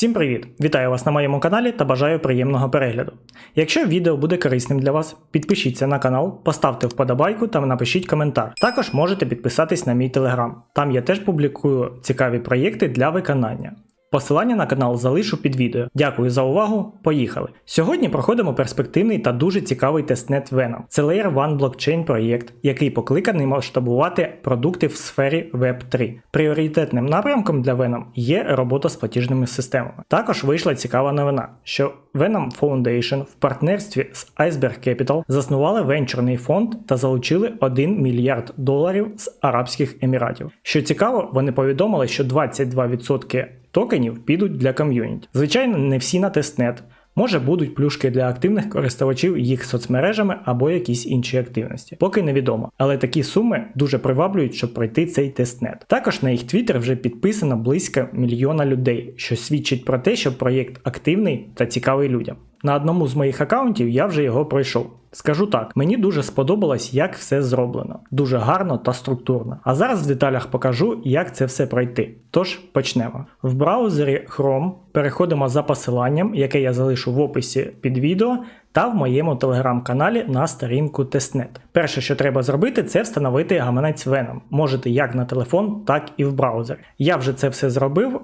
Всім привіт! Вітаю вас на моєму каналі та бажаю приємного перегляду. Якщо відео буде корисним для вас, підпишіться на канал, поставте вподобайку та напишіть коментар. Також можете підписатись на мій телеграм. Там я теж публікую цікаві проєкти для виконання. Посилання на канал залишу під відео. Дякую за увагу. Поїхали! Сьогодні проходимо перспективний та дуже цікавий тестнет Venom. Це Layer 1 блокчейн проєкт, який покликаний масштабувати продукти в сфері Web 3. Пріоритетним напрямком для Venom є робота з платіжними системами. Також вийшла цікава новина, що Venom Foundation в партнерстві з Iceberg Capital заснували венчурний фонд та залучили 1 мільярд доларів з Арабських Еміратів. Що цікаво, вони повідомили, що 22% токенів підуть для ком'юніті. Звичайно, не всі на тестнет. Може будуть плюшки для активних користувачів їх соцмережами або якісь інші активності. Поки невідомо. Але такі суми дуже приваблюють, щоб пройти цей тестнет. Також на їх твіттер вже підписано близько мільйона людей, що свідчить про те, що проєкт активний та цікавий людям. На одному з моїх аккаунтів я вже його пройшов. Скажу так, мені дуже сподобалось, як все зроблено. Дуже гарно та структурно. А зараз в деталях покажу, як це все пройти. Тож почнемо. В браузері Chrome переходимо за посиланням, яке я залишу в описі під відео, та в моєму телеграм-каналі на сторінку Testnet. Перше, що треба зробити, це встановити гаманець Venom. Можете як на телефон, так і в браузері. Я вже це все зробив,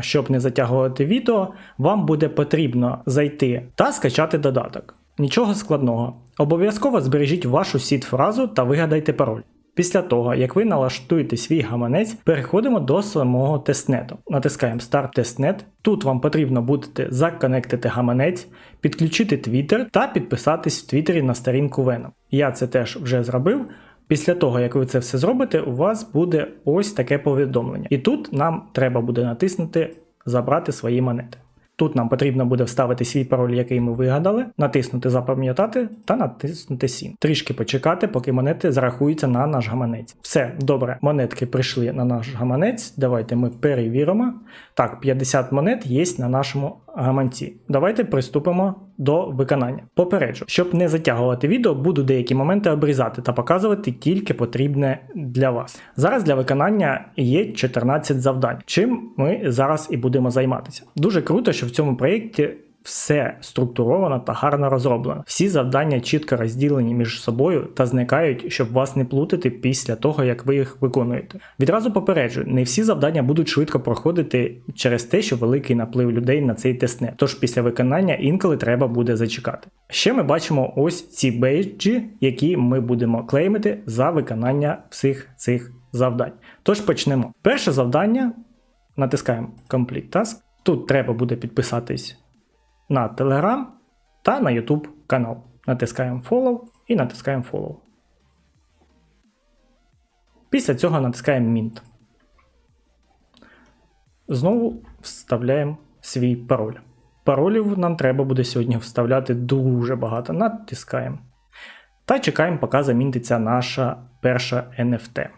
щоб не затягувати відео. Вам буде потрібно зайти та скачати додаток. Нічого складного. Обов'язково збережіть вашу сіт-фразу та вигадайте пароль. Після того, як ви налаштуєте свій гаманець, переходимо до самого тестнету. Натискаємо Start Testnet. Тут вам потрібно буде законектити гаманець, підключити Twitter та підписатись в Твіттері на сторінку Venom. Я це теж вже зробив. Після того, як ви це все зробите, у вас буде ось таке повідомлення. І тут нам треба буде натиснути Забрати свої монети. Тут нам потрібно буде вставити свій пароль, який ми вигадали, натиснути Запам'ятати та натиснути Сім. Трішки почекати, поки монети зарахуються на наш гаманець. Все, добре, монетки прийшли на наш гаманець. Давайте ми перевіримо. Так, 50 монет є на нашому гаманці. Давайте приступимо до виконання. Попереджу, щоб не затягувати відео, буду деякі моменти обрізати та показувати тільки потрібне для вас. Зараз для виконання є 14 завдань, чим ми зараз і будемо займатися. Дуже круто, що в цьому проєкті все структуровано та гарно розроблено. Всі завдання чітко розділені між собою та зникають, щоб вас не плутати після того, як ви їх виконуєте. Відразу попереджую, не всі завдання будуть швидко проходити через те, що великий наплив людей на цей тестнет. Тож після виконання інколи треба буде зачекати. Ще ми бачимо ось ці бейджі, які ми будемо клеймити за виконання всіх цих завдань. Тож почнемо. Перше завдання натискаємо Complete Task. Тут треба буде підписатись на Telegram та на YouTube канал. Натискаємо Follow і натискаємо Follow. Після цього натискаємо Mint. Знову вставляємо свій пароль. Паролів нам треба буде сьогодні вставляти дуже багато. Натискаємо. Та чекаємо, поки замінтиться наша перша NFT.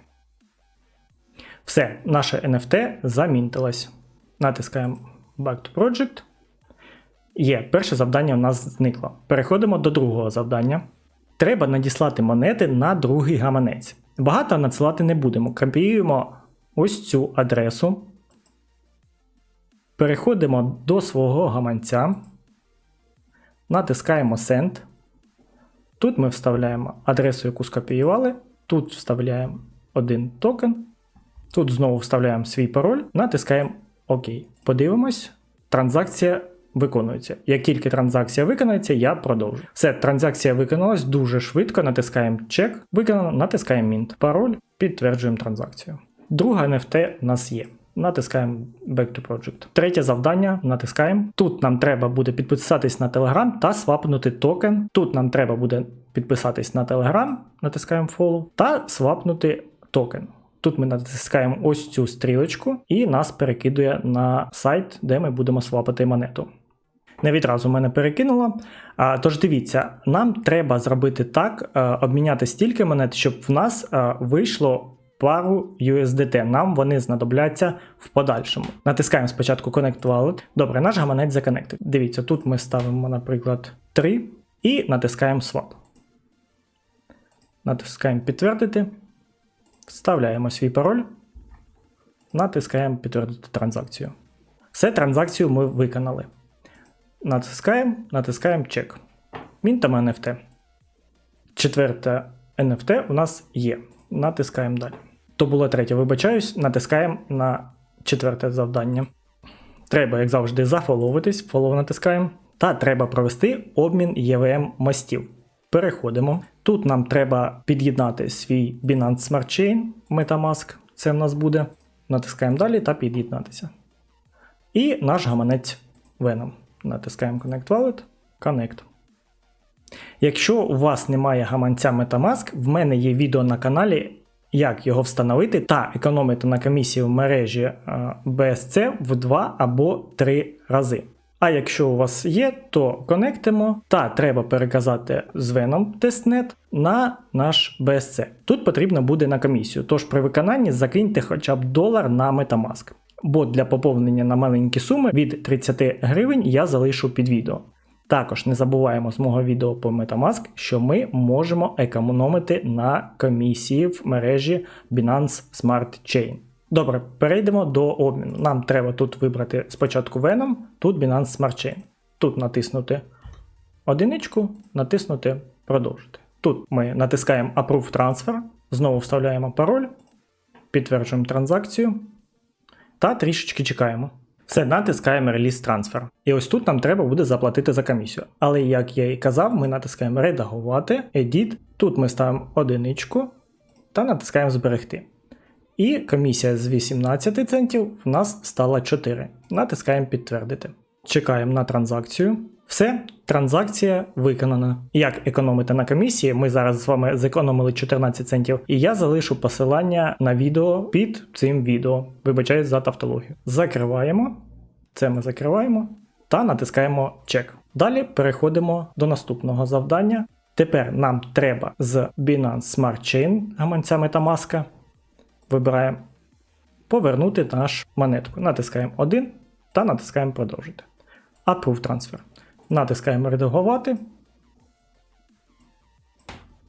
Все, наша NFT замінтилась. Натискаємо Back to Project. Є, перше завдання у нас зникло. Переходимо до другого завдання. Треба надіслати монети на другий гаманець. Багато надсилати не будемо. Копіюємо ось цю адресу. Переходимо до свого гаманця. Натискаємо Send. Тут ми вставляємо адресу, яку скопіювали. Тут вставляємо один токен. Тут знову вставляємо свій пароль, натискаємо ОК. Подивимось, транзакція виконується. Як тільки транзакція виконається, я продовжу. Все, транзакція виконалась дуже швидко. Натискаємо чек, виконано, натискаємо Mint. Пароль, підтверджуємо транзакцію. Друга NFT у нас є. Натискаємо Back to Project. Третє завдання натискаємо. Тут нам треба буде підписатись на Telegram та свапнути токен. Тут нам треба буде підписатись на Telegram, натискаємо Follow, та свапнути токен. Тут ми натискаємо ось цю стрілочку, і нас перекидує на сайт, де ми будемо свапати монету. Не відразу мене перекинуло. Тож дивіться, нам треба зробити так, а, обміняти стільки монет, щоб в нас а, вийшло пару USDT. Нам вони знадобляться в подальшому. Натискаємо спочатку Connect Wallet. Добре, наш гаманець законектив. Дивіться, тут ми ставимо, наприклад, 3 і натискаємо Swap. Натискаємо підтвердити. Вставляємо свій пароль, натискаємо підтвердити транзакцію. Все, транзакцію ми виконали. Натискаємо, натискаємо чек. Мінтам NFT. Четверте NFT у нас є. Натискаємо далі. То було третє, вибачаюсь, натискаємо на четверте завдання. Треба, як завжди, зафоловитись, фолов натискаємо. Та треба провести обмін EVM мостів. Переходимо. Тут нам треба під'єднати свій Binance Smart Chain Metamask. Це в нас буде. Натискаємо далі та під'єднатися. І наш гаманець Venom. Натискаємо Connect Wallet, Connect. Якщо у вас немає гаманця Metamask, в мене є відео на каналі, як його встановити та економити на комісії в мережі е, BSC в 2 або 3 рази. А якщо у вас є, то конектимо та треба переказати з Venom тестнет на наш BSC. Тут потрібно буде на комісію, тож при виконанні закиньте хоча б долар на Metamask. Бо для поповнення на маленькі суми від 30 гривень я залишу під відео. Також не забуваємо з мого відео по Metamask, що ми можемо економити на комісії в мережі Binance Smart Chain. Добре, перейдемо до обміну. Нам треба тут вибрати спочатку Venom, тут Binance Smart Chain. Тут натиснути одиничку, натиснути продовжити. Тут ми натискаємо Approve Transfer, знову вставляємо пароль, підтверджуємо транзакцію та трішечки чекаємо. Все, натискаємо Release Transfer. І ось тут нам треба буде заплатити за комісію. Але як я і казав, ми натискаємо Редагувати, Edit. Тут ми ставимо одиничку та натискаємо Зберегти. І комісія з 18 центів в нас стала 4. Натискаємо підтвердити. Чекаємо на транзакцію. Все, транзакція виконана. Як економити на комісії, ми зараз з вами зекономили 14 центів, і я залишу посилання на відео під цим відео. Вибачаюсь за тавтологію. Закриваємо. Це ми закриваємо та натискаємо чек. Далі переходимо до наступного завдання. Тепер нам треба з Binance Smart Chain гаманця Metamask вибираємо повернути наш монетку. Натискаємо 1 та натискаємо продовжити. Approve Transfer. Натискаємо редагувати.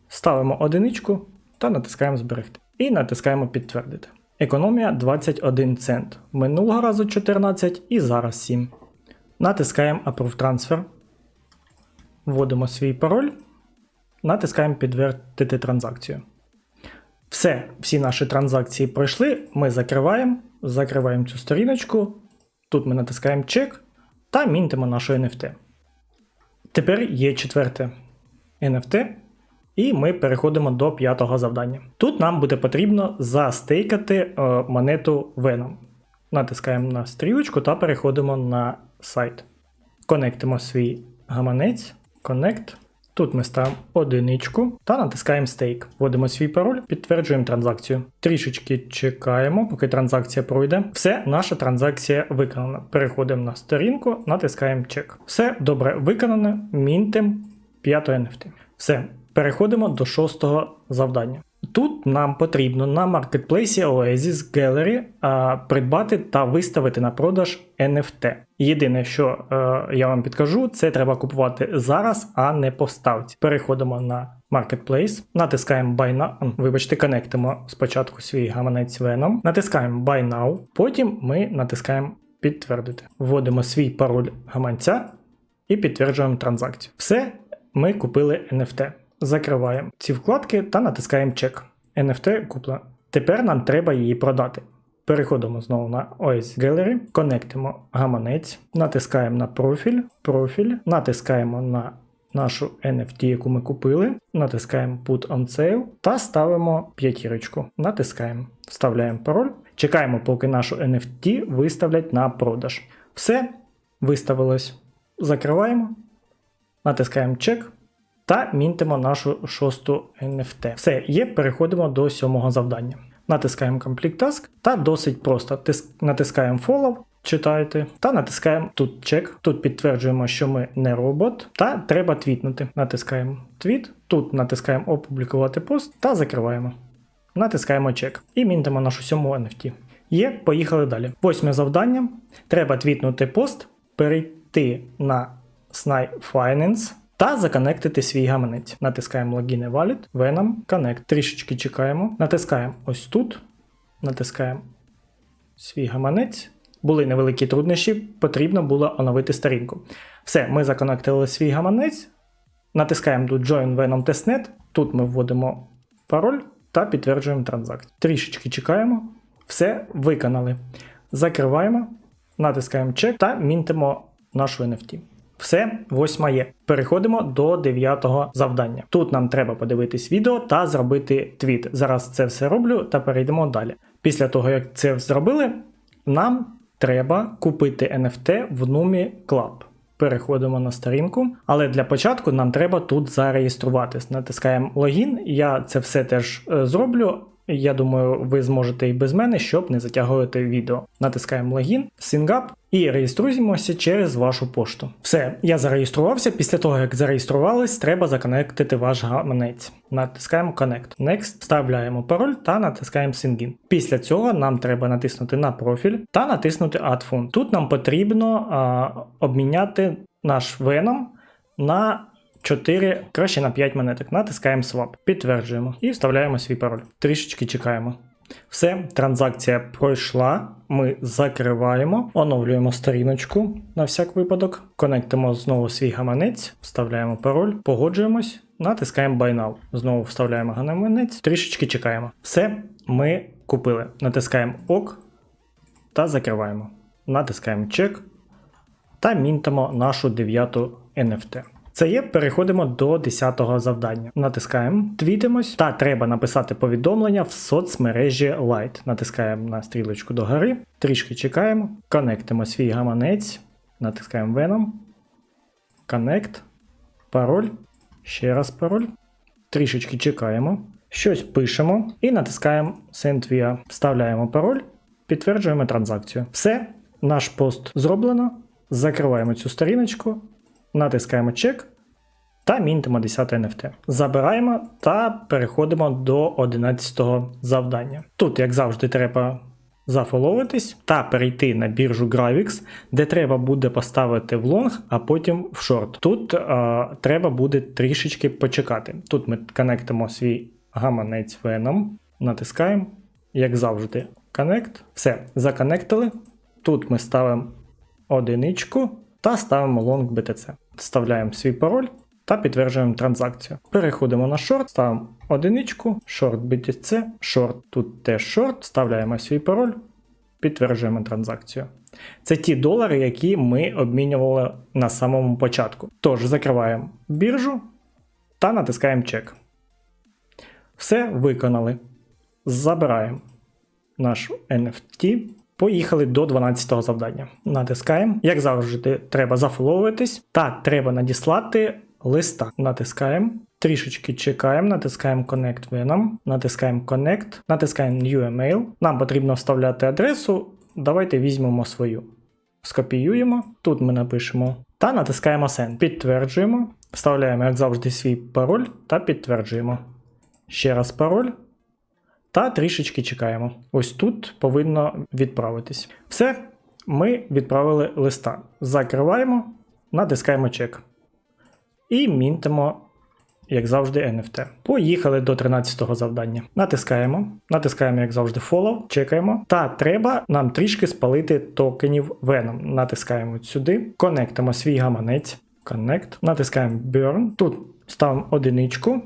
Ставимо одиничку та натискаємо зберегти. І натискаємо підтвердити. Економія 21 цент. Минулого разу 14 і зараз 7. Натискаємо Approve Transfer. Вводимо свій пароль. Натискаємо підтвердити транзакцію. Все, всі наші транзакції пройшли. Ми закриваємо, закриваємо цю сторіночку. Тут ми натискаємо чек та мінтимо нашу NFT. Тепер є четверте NFT, і ми переходимо до п'ятого завдання. Тут нам буде потрібно застейкати е, монету Venom. Натискаємо на стрілочку та переходимо на сайт. Конектимо свій гаманець. Connect. Тут ми ставимо одиничку та натискаємо стейк. Вводимо свій пароль, підтверджуємо транзакцію. Трішечки чекаємо, поки транзакція пройде. Все, наша транзакція виконана. Переходимо на сторінку, натискаємо чек. Все добре виконано, мінтим 5 NFT. Все, переходимо до шостого завдання. Тут нам потрібно на маркетплейсі Oasis Gallery а, придбати та виставити на продаж NFT. Єдине, що е, я вам підкажу, це треба купувати зараз, а не по ставці. Переходимо на Marketplace, натискаємо Buy Now, вибачте, конектимо спочатку свій гаманець Venom, натискаємо Buy Now, потім ми натискаємо підтвердити. Вводимо свій пароль гаманця і підтверджуємо транзакцію. Все, ми купили NFT. Закриваємо ці вкладки та натискаємо чек. NFT куплено. Тепер нам треба її продати. Переходимо знову на Oasis Gallery, конектимо гаманець, натискаємо на профіль, профіль, натискаємо на нашу NFT, яку ми купили, натискаємо Put on Sale та ставимо п'ятірочку. Натискаємо, вставляємо пароль, чекаємо, поки нашу NFT виставлять на продаж. Все, виставилось. Закриваємо, натискаємо чек та мінтимо нашу шосту NFT. Все, є, переходимо до сьомого завдання. Натискаємо Complete Task та досить просто Тис- натискаємо Follow, читайте, та натискаємо тут чек. Тут підтверджуємо, що ми не робот, та треба твітнути. Натискаємо твіт, тут натискаємо опублікувати пост та закриваємо. Натискаємо чек і мінтимо нашу сьому NFT. Є, поїхали далі. Восьме завдання. Треба твітнути пост, перейти на Snai Finance та законектити свій гаманець. Натискаємо і Wallet, Venom, Connect. Трішечки чекаємо. Натискаємо ось тут. Натискаємо свій гаманець Були невеликі труднощі, потрібно було оновити сторінку. Все, ми законектили свій гаманець, натискаємо тут Join Venom Testnet, тут ми вводимо пароль та підтверджуємо транзакцію. Трішечки чекаємо, все виконали. Закриваємо, натискаємо чек та мінтимо нашу NFT. Все, восьма є. Переходимо до дев'ятого завдання. Тут нам треба подивитись відео та зробити твіт. Зараз це все роблю та перейдемо далі. Після того, як це зробили, нам треба купити NFT в Numi Club. Переходимо на сторінку, але для початку нам треба тут зареєструватись. Натискаємо логін. Я це все теж е, зроблю. Я думаю, ви зможете і без мене, щоб не затягувати відео. Натискаємо логін, SyncUp і реєструємося через вашу пошту. Все, я зареєструвався. Після того, як зареєструвались, треба законектити ваш гаманець. Натискаємо Connect. Next, вставляємо пароль та натискаємо Sign-in. Після цього нам треба натиснути на профіль та натиснути Add Fund. Тут нам потрібно а, обміняти наш Venom на 4, краще на 5 монеток. Натискаємо Swap, підтверджуємо і вставляємо свій пароль. Трішечки чекаємо. Все, транзакція пройшла. Ми закриваємо, оновлюємо сторіночку на всяк випадок, конектимо знову свій гаманець, вставляємо пароль, погоджуємось, натискаємо Buy Now. Знову вставляємо гаманець, трішечки чекаємо. Все, ми купили. Натискаємо ОК та закриваємо. Натискаємо чек та мінтимо нашу дев'яту NFT. Це є, переходимо до 10-го завдання. Натискаємо, твітимось, та треба написати повідомлення в соцмережі Light. Натискаємо на стрілочку догори, трішки чекаємо, конектимо свій гаманець, натискаємо Venom, Connect, пароль, ще раз пароль, трішечки чекаємо, щось пишемо і натискаємо Send via, вставляємо пароль, підтверджуємо транзакцію. Все, наш пост зроблено. Закриваємо цю сторіночку, натискаємо чек та мінтимо 10 NFT. Забираємо та переходимо до 11 завдання. Тут, як завжди, треба зафоловитись та перейти на біржу Gravix, де треба буде поставити в лонг, а потім в шорт. Тут е, треба буде трішечки почекати. Тут ми коннектимо свій гаманець Venom, натискаємо, як завжди, Connect. Все, законектили. Тут ми ставимо одиничку та ставимо long BTC. Вставляємо свій пароль та підтверджуємо транзакцію. Переходимо на шорт, ставимо одиничку, шорт BTC, шорт тут теж шорт, вставляємо свій пароль, підтверджуємо транзакцію. Це ті долари, які ми обмінювали на самому початку. Тож закриваємо біржу та натискаємо чек. Все виконали. Забираємо наш NFT. Поїхали до 12-го завдання. Натискаємо. Як завжди, треба зафоловуватись та треба надіслати листа. Натискаємо. Трішечки чекаємо, натискаємо Connect Venom, натискаємо Connect, натискаємо New Email. Нам потрібно вставляти адресу. Давайте візьмемо свою. Скопіюємо. Тут ми напишемо та натискаємо Send. Підтверджуємо. Вставляємо, як завжди, свій пароль та підтверджуємо. Ще раз пароль. Та трішечки чекаємо. Ось тут повинно відправитись. Все, ми відправили листа. Закриваємо, натискаємо чек. І мінтимо, як завжди, NFT. Поїхали до 13-го завдання. Натискаємо, натискаємо, як завжди, follow, чекаємо. Та треба нам трішки спалити токенів Venom. Натискаємо сюди, конектимо свій гаманець. Connect, натискаємо Burn. Тут ставимо одиничку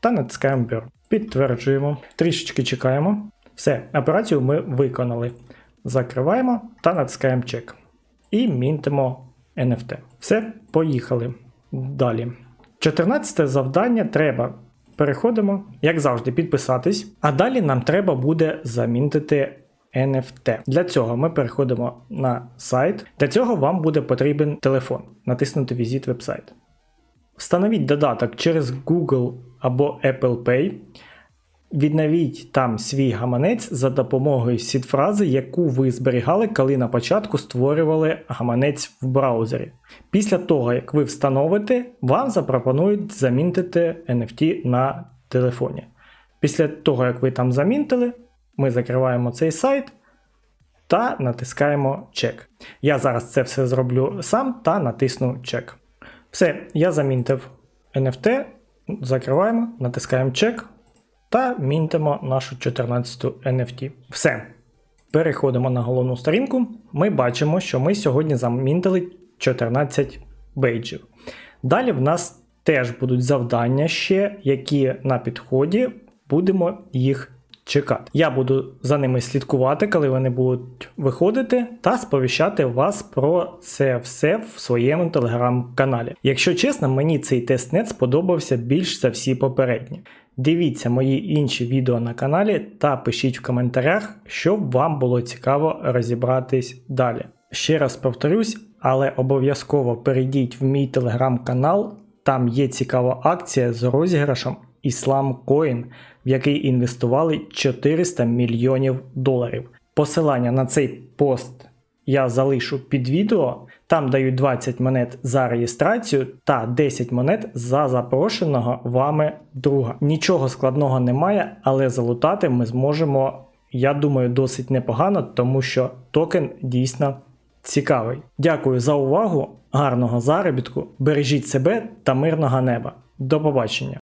та натискаємо Burn. Підтверджуємо, трішечки чекаємо. Все, операцію ми виконали. Закриваємо та натискаємо чек. І мінтимо NFT. Все, поїхали. Далі. 14 завдання треба. Переходимо, як завжди, підписатись. А далі нам треба буде замінити NFT. Для цього ми переходимо на сайт. Для цього вам буде потрібен телефон. Натиснути Візит вебсайт. Встановіть додаток через Google або Apple Pay. Відновіть там свій гаманець за допомогою сід-фрази, яку ви зберігали, коли на початку створювали гаманець в браузері. Після того, як ви встановите, вам запропонують замінтити NFT на телефоні. Після того, як ви там замінтили, ми закриваємо цей сайт та натискаємо чек. Я зараз це все зроблю сам та натисну чек. Все, я замінтив NFT, закриваємо, натискаємо чек та мінтимо нашу 14 NFT. Все. Переходимо на головну сторінку. Ми бачимо, що ми сьогодні замінтили 14 бейджів. Далі в нас теж будуть завдання ще, які на підході будемо їх чекати. Я буду за ними слідкувати, коли вони будуть виходити, та сповіщати вас про це все в своєму телеграм-каналі. Якщо чесно, мені цей тестнет сподобався більш за всі попередні. Дивіться мої інші відео на каналі та пишіть в коментарях, щоб вам було цікаво розібратись далі. Ще раз повторюсь, але обов'язково перейдіть в мій телеграм-канал, там є цікава акція з розіграшем Islam Coin, в який інвестували 400 мільйонів доларів. Посилання на цей пост я залишу під відео. Там дають 20 монет за реєстрацію та 10 монет за запрошеного вами друга. Нічого складного немає, але залутати ми зможемо, я думаю, досить непогано, тому що токен дійсно цікавий. Дякую за увагу, гарного заробітку, бережіть себе та мирного неба. До побачення!